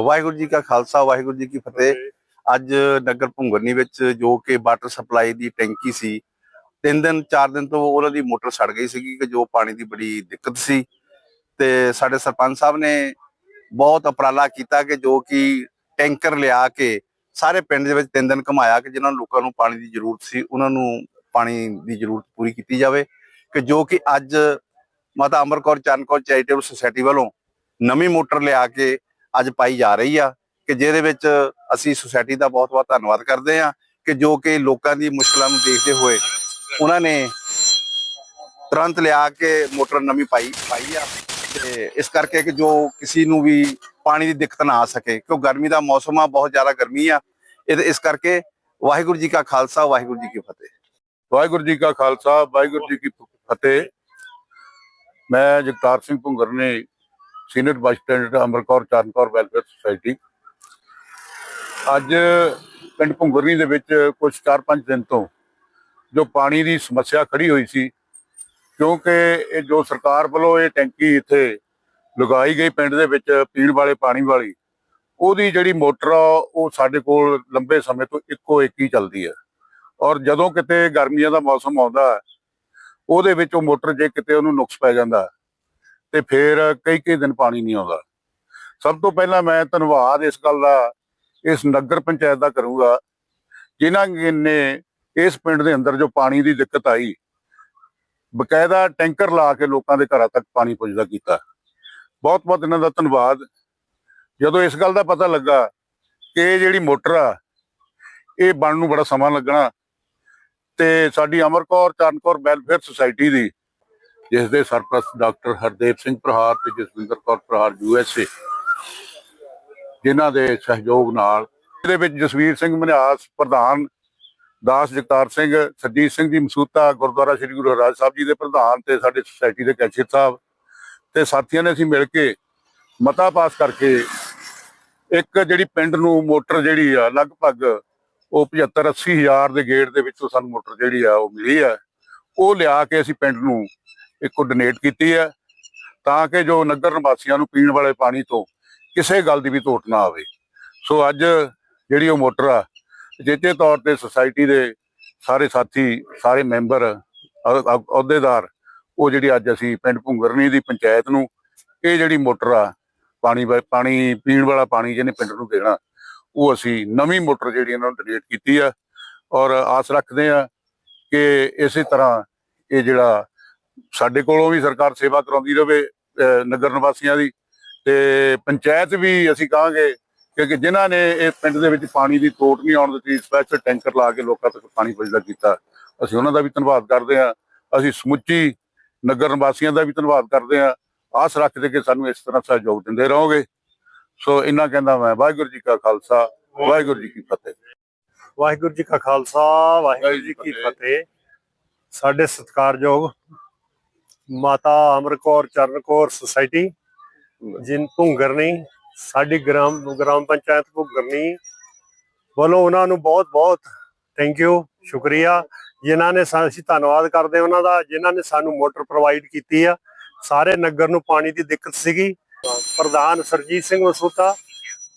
ਵਾਹਿਗੁਰੂ ਜੀ ਕਾ ਖਾਲਸਾ ਵਾਹਿਗੁਰੂ ਜੀ ਕੀ ਫਤਿਹ। ਅੱਜ ਨਗਰ ਭੁੰਗਰਨੀ ਵਿੱਚ ਜੋ ਕਿ ਵਾਟਰ ਸਪਲਾਈ ਦੀ ਟੈਂਕੀ ਸੀ ਤਿੰਨ ਦਿਨ ਚਾਰ ਦਿਨ ਤੋਂ ਉਹਨਾਂ ਦੀ ਮੋਟਰ ਸੜ ਗਈ ਸੀਗੀ ਕਿ ਜੋ ਪਾਣੀ ਦੀ ਬੜੀ ਦਿੱਕਤ ਸੀ। ਤੇ ਸਾਡੇ ਸਰਪੰਚ ਸਾਹਿਬ ਨੇ ਬਹੁਤ ਉਪਰਾਲਾ ਕੀਤਾ ਕਿ ਜੋ ਕਿ ਟੈਂਕਰ ਲਿਆ ਕੇ ਸਾਰੇ ਪਿੰਡ ਦੇ ਵਿੱਚ ਤਿੰਨ ਦਿਨ ਘਮਾਇਆ ਕਿ ਜਿਨ੍ਹਾਂ ਲੋਕਾਂ ਨੂੰ ਪਾਣੀ ਦੀ ਜ਼ਰੂਰਤ ਸੀ ਉਹਨਾਂ ਨੂੰ ਪਾਣੀ ਦੀ ਜ਼ਰੂਰਤ ਪੂਰੀ ਕੀਤੀ ਜਾਵੇ। ਕਿ ਜੋ ਕਿ ਅੱਜ ਮਾਤਾ ਅਮਰਕੌਰ ਚਰਨਕੌਰ ਚੈਰੀਟੇਬਲ ਸੁਸਾਇਟੀ ਵੱਲੋਂ ਨਵੀਂ ਮੋਟਰ ਲਿਆ ਕੇ ਅੱਜ ਪਾਈ ਜਾ ਰਹੀ ਆ, ਕਿ ਜਿਹਦੇ ਵਿੱਚ ਅਸੀਂ ਸੁਸਾਇਟੀ ਦਾ ਬਹੁਤ-ਬਹੁਤ ਧੰਨਵਾਦ ਕਰਦੇ ਆ ਕਿ ਜੋ ਕਿ ਲੋਕਾਂ ਦੀ ਮੁਸ਼ਕਲਾਂ ਨੂੰ ਦੇਖਦੇ ਹੋਏ ਉਹਨਾਂ ਨੇ ਤੁਰੰਤ ਲਿਆ ਕੇ ਮੋਟਰ ਨਵੀਂ ਪਾਈ ਪਾਈ ਆ। ਤੇ ਇਸ ਕਰਕੇ ਕਿ ਜੋ ਕਿਸੇ ਨੂੰ ਵੀ ਪਾਣੀ ਦੀ ਦਿੱਕਤ ਨਾ ਆ ਸਕੇ, ਕਿਉਂ ਗਰਮੀ ਦਾ ਮੌਸਮ ਆ, ਬਹੁਤ ਜ਼ਿਆਦਾ ਗਰਮੀ ਆ। ਇਹ ਇਸ ਕਰਕੇ ਵਾਹਿਗੁਰੂ ਜੀ ਕਾ ਖਾਲਸਾ, ਵਾਹਿਗੁਰੂ ਜੀ ਕੀ ਫਤਿਹ। ਵਾਹਿਗੁਰੂ ਜੀ ਕਾ ਖਾਲਸਾ, ਵਾਹਿਗੁਰੂ ਜੀ ਕੀ ਫਤਿਹ। ਮੈਂ ਜਗਤਾਰ ਸਿੰਘ ਭੁੰਗਰ ਨੇ senior vice president Amarkaur Charankaur welfare society. ਅੱਜ ਪਿੰਡ ਭੁੰਗਰਨੀ ਦੇ ਵਿੱਚ ਕੁਝ 4-5 ਦਿਨ ਤੋਂ ਜੋ ਪਾਣੀ ਦੀ ਸਮੱਸਿਆ ਖੜੀ ਹੋਈ ਸੀ, ਕਿਉਂਕਿ ਇਹ ਜੋ ਸਰਕਾਰ ਵੱਲੋਂ ਇਹ ਟੈਂਕੀ ਇੱਥੇ ਲਗਾਈ ਗਈ ਪਿੰਡ ਦੇ ਵਿੱਚ ਪੀਣ ਵਾਲੇ, ਪਾਣੀ ਵਾਲੀ, ਉਹਦੀ ਜਿਹੜੀ ਮੋਟਰ ਆ, ਉਹ ਸਾਡੇ ਕੋਲ ਲੰਬੇ ਸਮੇਂ ਤੋਂ ਇੱਕੋ ਇੱਕ ਹੀ ਚੱਲਦੀ ਹੈ। ਔਰ ਜਦੋਂ ਕਿਤੇ ਗਰਮੀਆਂ ਦਾ ਮੌਸਮ ਆਉਂਦਾ ਉਹਦੇ ਵਿੱਚ ਉਹ ਮੋਟਰ ਜੇ ਕਿਤੇ ਉਹਨੂੰ ਨੁਕਸ ਪੈ ਜਾਂਦਾ ਤੇ ਫਿਰ ਕਈ ਕਈ ਦਿਨ ਪਾਣੀ ਨਹੀਂ ਆਉਂਦਾ। ਸਭ ਤੋਂ ਪਹਿਲਾਂ ਮੈਂ ਧੰਨਵਾਦ ਇਸ ਗੱਲ ਦਾ, ਇਸ ਨਗਰ ਪੰਚਾਇਤ ਦਾ ਕਰੂੰਗਾ, ਜਿਨ੍ਹਾਂ ਨੇ ਇਸ ਪਿੰਡ ਦੇ ਅੰਦਰ ਜੋ ਪਾਣੀ ਦੀ ਦਿੱਕਤ ਆਈ, ਬਕਾਇਦਾ ਟੈਂਕਰ ਲਾ ਕੇ ਲੋਕਾਂ ਦੇ ਘਰਾਂ ਤੱਕ ਪਾਣੀ ਪਹੁੰਚਦਾ ਕੀਤਾ। ਬਹੁਤ ਬਹੁਤ ਇਹਨਾਂ ਦਾ ਧੰਨਵਾਦ। ਜਦੋਂ ਇਸ ਗੱਲ ਦਾ ਪਤਾ ਲੱਗਾ ਕਿ ਇਹ ਜਿਹੜੀ ਮੋਟਰ ਆ, ਇਹ ਬਣਨ ਨੂੰ ਬੜਾ ਸਮਾਂ ਲੱਗਣਾ ਤੇ ਸਾਡੀ ਅਮਰਕੌਰ ਚਰਨਕੌਰ ਵੈਲਫੇਅਰ ਸੁਸਾਇਟੀ ਦੀ ਜਿਸ ਦੇ ਸਰਪ੍ਰਸਤ ਡਾਕਟਰ ਹਰਦੇਵ ਸਿੰਘ ਪ੍ਰਹਾਰ ਤੇ ਜਸਵਿੰਦਰ ਕੌਰ ਪ੍ਰਹਾਰ ਯੂਐਸਏ ਜਿਨ੍ਹਾਂ ਦੇ ਸਹਿਯੋਗ ਨਾਲ ਇਹਦੇ ਵਿੱਚ ਜਸਵੀਰ ਸਿੰਘ ਮਨਿਆਸ, ਪ੍ਰਧਾਨ ਦਾਸ ਜਗਤਾਰ ਸਿੰਘ ਸਰਜੀਤ ਸਿੰਘ ਜੀ ਮਸੂਤਾ, ਗੁਰਦੁਆਰਾ ਸ੍ਰੀ ਗੁਰੂ ਹਰਿਰਾਜ ਸਾਹਿਬ ਜੀ ਦੇ ਪ੍ਰਧਾਨ ਤੇ ਸਾਡੇ ਸੁਸਾਇਟੀ ਦੇ ਕੈਸ਼ੀਅਰ ਸਾਹਿਬ ਤੇ ਸਾਥੀਆਂ ਨੇ ਅਸੀਂ ਮਿਲ ਕੇ ਮਤਾ ਪਾਸ ਕਰਕੇ ਇੱਕ ਜਿਹੜੀ ਪਿੰਡ ਨੂੰ ਮੋਟਰ ਜਿਹੜੀ ਆ, ਲਗਭਗ ਉਹ 75 80 ਹਜ਼ਾਰ ਦੇ ਗੇੜ ਦੇ ਵਿੱਚੋਂ ਸਾਨੂੰ ਮੋਟਰ ਜਿਹੜੀ ਆ, ਉਹ ਮਿਲੀ ਆ। ਉਹ ਲਿਆ ਕੇ ਅਸੀਂ ਪਿੰਡ ਨੂੰ ਇੱਕੋ ਡੋਨੇਟ ਕੀਤੀ ਹੈ ਤਾਂ ਕਿ ਜੋ ਨਗਰ ਨਿਵਾਸੀਆਂ ਨੂੰ ਪੀਣ ਵਾਲੇ ਪਾਣੀ ਤੋਂ ਕਿਸੇ ਗੱਲ ਦੀ ਵੀ ਤੋਟ ਨਾ ਆਵੇ। ਸੋ ਅੱਜ ਜਿਹੜੀ ਉਹ ਮੋਟਰ ਆ ਜੇਤੇ ਤੌਰ ਤੇ ਸੁਸਾਇਟੀ ਦੇ ਸਾਰੇ ਸਾਥੀ, ਸਾਰੇ ਮੈਂਬਰ ਅਹੁਦੇਦਾਰ, ਉਹ ਜਿਹੜੀ ਅੱਜ ਅਸੀਂ ਪਿੰਡ ਭੁੰਗਰਨੀ ਦੀ ਪੰਚਾਇਤ ਨੂੰ ਇਹ ਜਿਹੜੀ ਮੋਟਰ ਆ, ਪਾਣੀ ਵਾ- ਪਾਣੀ ਪੀਣ ਵਾਲਾ ਪਾਣੀ ਜਿਹਨੇ ਪਿੰਡ ਨੂੰ ਦੇਣਾ, ਉਹ ਅਸੀਂ ਨਵੀਂ ਮੋਟਰ ਜਿਹੜੀ ਇਹਨਾਂ ਨੂੰ ਡੋਨੇਟ ਕੀਤੀ ਆ ਔਰ ਆਸ ਰੱਖਦੇ ਆ ਕਿ ਇਸੇ ਤਰ੍ਹਾਂ ਇਹ ਜਿਹੜਾ ਸਾਡੇ ਕੋਲੋਂ ਵੀ ਸਰਕਾਰ ਸੇਵਾ ਕਰਾਉਂਦੀ ਰਵੇ ਅਹ ਨਗਰ ਨਿਵਾਸੀਆਂ ਦੀ। ਤੇ ਪੰਚਾਇਤ ਵੀ ਅਸੀਂ ਕਹਾਂਗੇ ਕਿਉਂਕਿ ਜਿਨ੍ਹਾਂ ਨੇ ਇਹ ਪਿੰਡ ਦੇ ਵਿੱਚ ਪਾਣੀ ਦੀ ਤੋਟ ਨਹੀਂ ਆਉਣ ਦਿੱਤੀ ਸਪੈਸ਼ਲ ਟੈਂਕਰ ਲਾ ਕੇ ਲੋਕਾਂ ਤੱਕ ਪਾਣੀ ਪਹੁੰਚਦਾ ਕੀਤਾ। ਅਸੀਂ ਉਹਨਾਂ ਦਾ ਵੀ ਧੰਨਵਾਦ ਕਰਦੇ ਹਾਂ। ਅਸੀਂ ਸਮੁੱਚੀ ਨਗਰ ਨਿਵਾਸੀਆਂ ਦਾ ਵੀ ਧੰਨਵਾਦ ਕਰਦੇ ਹਾਂ। ਆਸ ਰੱਖਦੇ ਕਿ ਸਾਨੂੰ ਇਸ ਤਰ੍ਹਾਂ ਸਹਿਯੋਗ ਦਿੰਦੇ ਰਹੋਗੇ। ਸੋ ਇੰਨਾ ਕਹਿੰਦਾ ਮੈਂ। ਵਾਹਿਗੁਰੂ ਜੀ ਕਾ ਖਾਲਸਾ ਵਾਹਿਗੁਰੂ ਜੀ ਕੀ ਫਤਿਹ। ਵਾਹਿਗੁਰੂ ਜੀ ਕਾ ਖਾਲਸਾ ਵਾਹਿਗੁਰੂ ਜੀ ਕੀ ਫਤਿਹ। ਸਾਡੇ ਸਤਿਕਾਰਯੋਗ ਮਾਤਾ ਅਮਰਕੌਰ ਚਰਨਕੌਰ ਸੁਸਾਇਟੀ ਜਿਨ ਭੁੰਗਰਨੀ, ਸਾਡੀ ਗ੍ਰਾਮ ਗ੍ਰਾਮ ਪੰਚਾਇਤ ਭੁੰਗਰਨੀ। ਵੱਲੋਂ ਉਹਨਾਂ ਨੂੰ ਬਹੁਤ ਬਹੁਤ ਥੈਂਕ ਯੂ ਸ਼ੁਕਰੀਆ। ਜਿਨ੍ਹਾਂ ਨੇ ਸਾ- ਅਸੀਂ ਧੰਨਵਾਦ ਕਰਦੇ ਉਹਨਾਂ ਦਾ, ਜਿਨ੍ਹਾਂ ਨੇ ਸਾਨੂੰ ਮੋਟਰ ਪ੍ਰੋਵਾਈਡ ਕੀਤੀ ਆ। ਸਾਰੇ ਨਗਰ ਨੂੰ ਪਾਣੀ ਦੀ ਦਿੱਕਤ ਸੀਗੀ। ਪ੍ਰਧਾਨ ਸਰਜੀਤ ਸਿੰਘ ਮਸੂਤਾ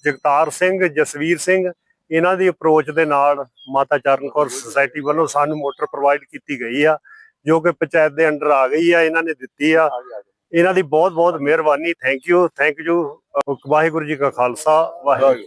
ਜਗਤਾਰ ਸਿੰਘ, ਜਸਵੀਰ ਸਿੰਘ, ਇਹਨਾਂ ਦੀ ਅਪਰੋਚ ਦੇ ਨਾਲ ਮਾਤਾ ਚਰਨ ਕੌਰ ਸੁਸਾਇਟੀ ਵੱਲੋਂ ਸਾਨੂੰ ਮੋਟਰ ਪ੍ਰੋਵਾਈਡ ਕੀਤੀ ਗਈ ਆ। ਜੋ ਕਿ ਪੰਚਾਇਤ ਦੇ ਅੰਡਰ ਆ ਗਈ ਆ ਇਹਨਾਂ ਨੇ ਦਿੱਤੀ ਆ। ਇਹਨਾਂ ਦੀ ਬਹੁਤ ਬਹੁਤ ਮਿਹਰਬਾਨੀ thank you thank you Waheguru ji ਕਾ ਖਾਲਸਾ ਵਾਹਿਗੁਰੂ।